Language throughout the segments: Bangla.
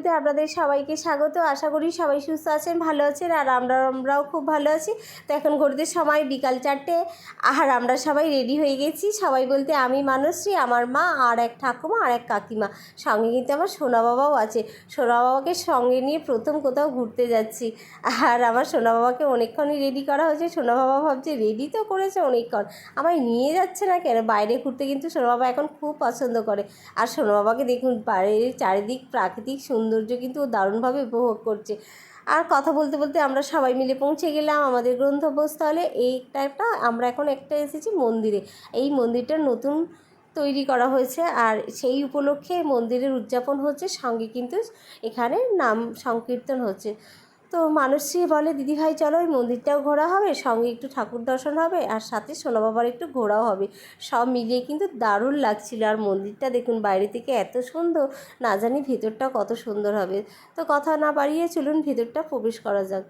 ভিডিওতে আপনাদের সবাইকে স্বাগত। আশা করি সবাই সুস্থ আছেন, ভালো আছেন, আর আমরা, আমরাও খুব ভালো আছি। তো এখন ঘড়িতে সময় বিকাল চারটে, আর আমরা সবাই রেডি হয়ে গেছি। সবাই বলতে আমি মানসী আমার মা, আর এক ঠাকুমা, আর এক কাকিমা। সঙ্গে কিন্তু আমার সোনা বাবাও আছে। সোনা বাবাকে সঙ্গে নিয়ে প্রথম কোথাও ঘুরতে যাচ্ছি। আর আমার সোনা বাবাকে অনেকক্ষণই রেডি করা হয়েছে। সোনা বাবা ভাবছে রেডি তো করেছে অনেকক্ষণ। আমায় নিয়ে যাচ্ছে না কেন? বাইরে ঘুরতে কিন্তু সোনা বাবা এখন খুব পছন্দ করে। আর সোনা বাবাকে দেখুন, বাইরের চারিদিক প্রাকৃতিক সৌন্দর্য কিন্তু দারুণভাবে উপভোগ করছে। আর কথা বলতে বলতে আমরা সবাই মিলে পৌঁছে গেলাম আমাদের গন্তব্যস্থলে। এইটা একটা আমরা এখন একটা এসেছি মন্দিরে। এই মন্দিরটা নতুন তৈরি করা হয়েছে আর সেই উপলক্ষে মন্দিরের উদযাপন হচ্ছে। সঙ্গে কিন্তু এখানে নাম সংকীর্তন হচ্ছে। তো মানুষই বলে দিদিভাই চলো ওই মন্দিরটাও ঘোরা হবে, সঙ্গে একটু ঠাকুর দর্শন হবে, আর সাথে সোনা বাবার একটু ঘোরাও হবে। সব মিলিয়ে কিন্তু দারুণ লাগছিল। আর মন্দিরটা দেখুন, বাইরে থেকে এত সুন্দর, না জানি ভেতরটা কত সুন্দর হবে। তো কথা না বাড়িয়ে চলুন, ভেতরটা প্রবেশ করা যাক।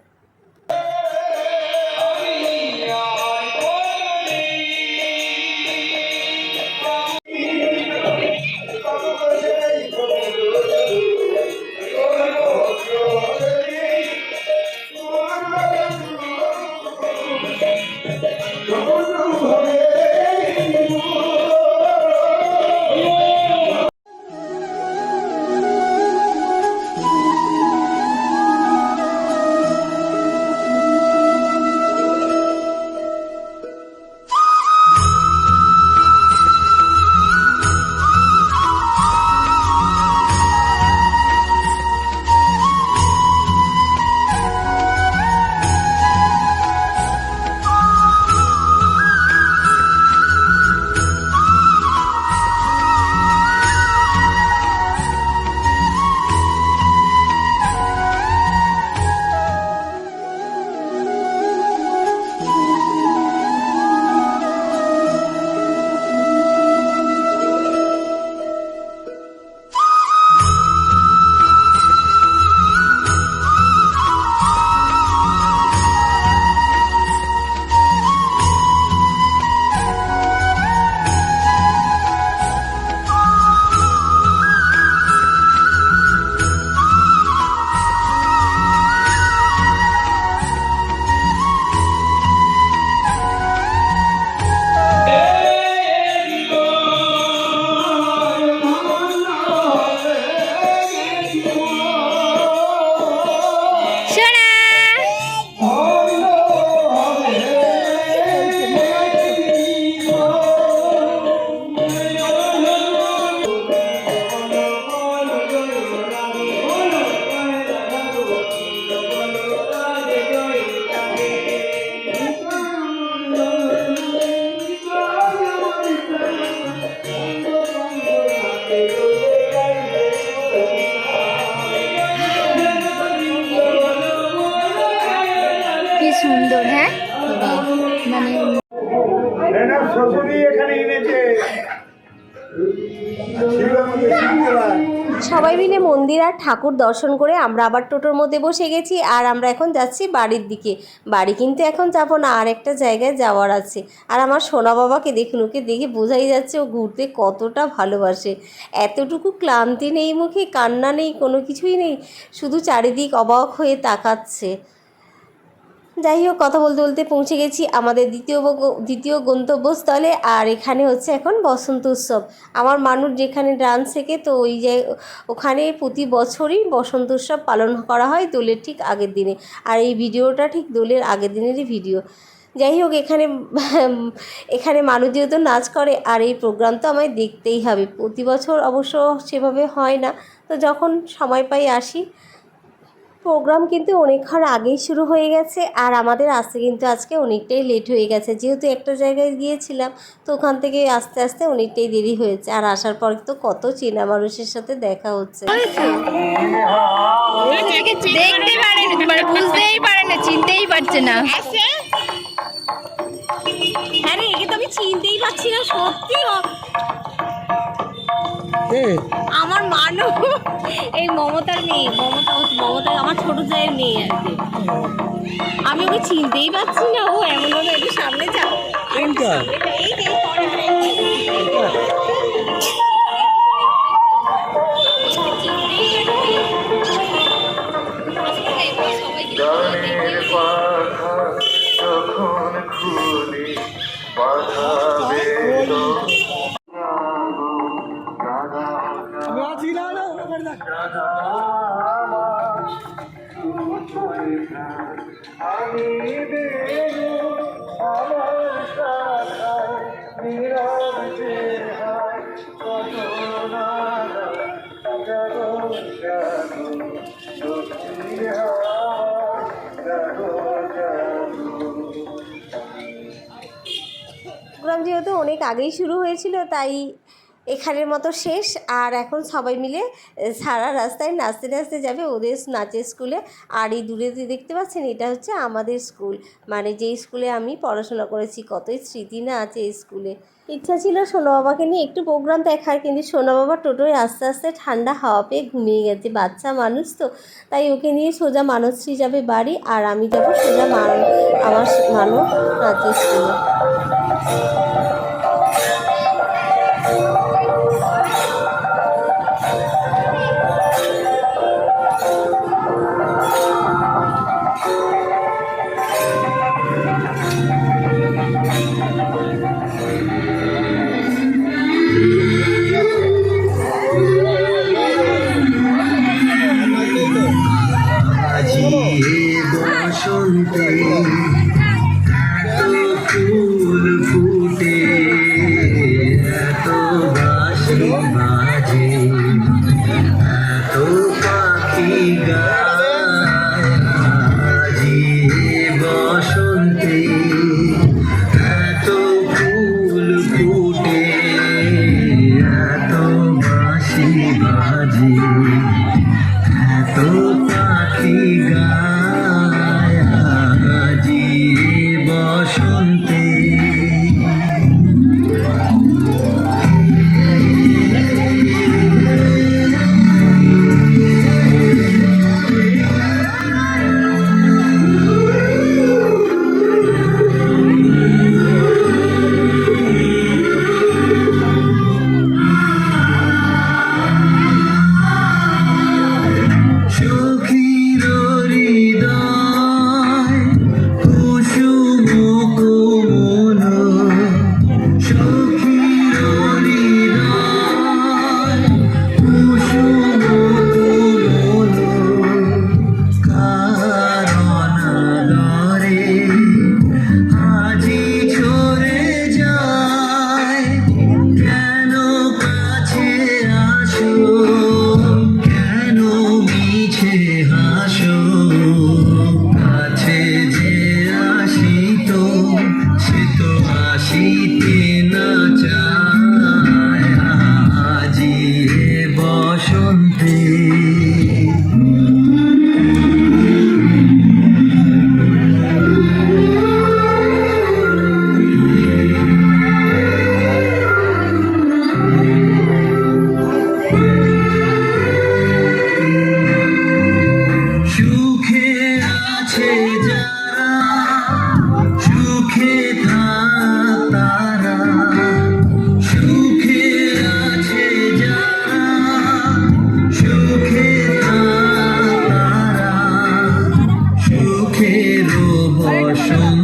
সুন্দর হ্যাঁ? মানে সবাই মিলে মন্দির আর ঠাকুর দর্শন করে আমরা আবার টোটোর মধ্যে বসে গেছি আর আমরা এখন যাচ্ছি বাড়ির দিকে। বাড়ি কিন্তু এখন যাব না আর একটা জায়গায় যাওয়ার আছে। আর আমার সোনা বাবাকে দেখুন ওকে দেখে বোঝাই যাচ্ছে ও ঘুরতে কতটা ভালোবাসে। এতটুকু ক্লান্তি নেই মুখে কান্না নেই কোনো কিছুই নেই। শুধু চারিদিক অবাক হয়ে তাকাচ্ছে। যাই হোক কথা বলতে বলতে পৌঁছে গেছি আমাদের দ্বিতীয় দ্বিতীয় গন্তব্যস্থলে। আর এখানে হচ্ছে এখন বসন্ত উৎসব। আমার মানুষ যেখানে ডান্স শেখে, তো ওই যে ওখানে প্রতি বছরই বসন্ত উৎসব পালন করা হয় দোলের ঠিক আগের দিনে। আর এই ভিডিওটা ঠিক দোলের আগের দিনেরই ভিডিও। যাই হোক এখানে এখানে মানুষ যেহেতু নাচ করে, আর এই প্রোগ্রাম তো আমায় দেখতেই হবে। প্রতি বছর অবশ্য সেভাবে হয় না। তো যখন সময় পাই আসি প্রোগ্রাম কিন্তু অনেকক্ষণ আগেই শুরু হয়ে গেছে আর আমাদের আসতে কিন্তু আজকে অনেকটাই লেট হয়ে গেছে। যেহেতু একটা জায়গায় গিয়েছিলাম তো ওখান থেকে আস্তে আস্তে অনেকটাই দেরি হয়েছে। আর আসার পর তো কত চেনা মানুষের সাথে দেখা হচ্ছে। দেখতে পারে না মানে বুঝতেই পারে না চিনতেই পারছে না। হ্যাঁ রে একে তো আমি চিনতেই পারছি না সত্যি আমার মানু এই মমতার মেয়ে মমতা মমতা আমার ছোট জায়ের মেয়ে আর কি আমি ওকে চিনতেই পারছি না ও এমন ভাবে একটু সামনে যা কোনটা? এই প্রোগ্রাম যেহেতু অনেক আগেই শুরু হয়েছিল তাই এখানের মতো শেষ। আর এখন সবাই মিলে সারা রাস্তায় নাচতে নাচতে যাবে ওদের নাচের স্কুলে। আর এই দূরে যে দেখতে পাচ্ছেন, এটা হচ্ছে আমাদের স্কুল। মানে যেই স্কুলে আমি পড়াশোনা করেছি, কতই স্মৃতি না আছে এই স্কুলে। ইচ্ছা ছিল সোনা বাবাকে নিয়ে একটু প্রোগ্রাম দেখার, কিন্তু সোনা বাবা টোটোয় আস্তে আস্তে ঠান্ডা হাওয়া পেয়ে ঘুমিয়ে গেছে। বাচ্চা মানুষ তো। তাই ওকে নিয়ে সোজা মানসশ্রী যাবে বাড়ি, আর আমি যাব সোজা মান আমার মানব নাচের স্কুলে। বসন্তে Oh.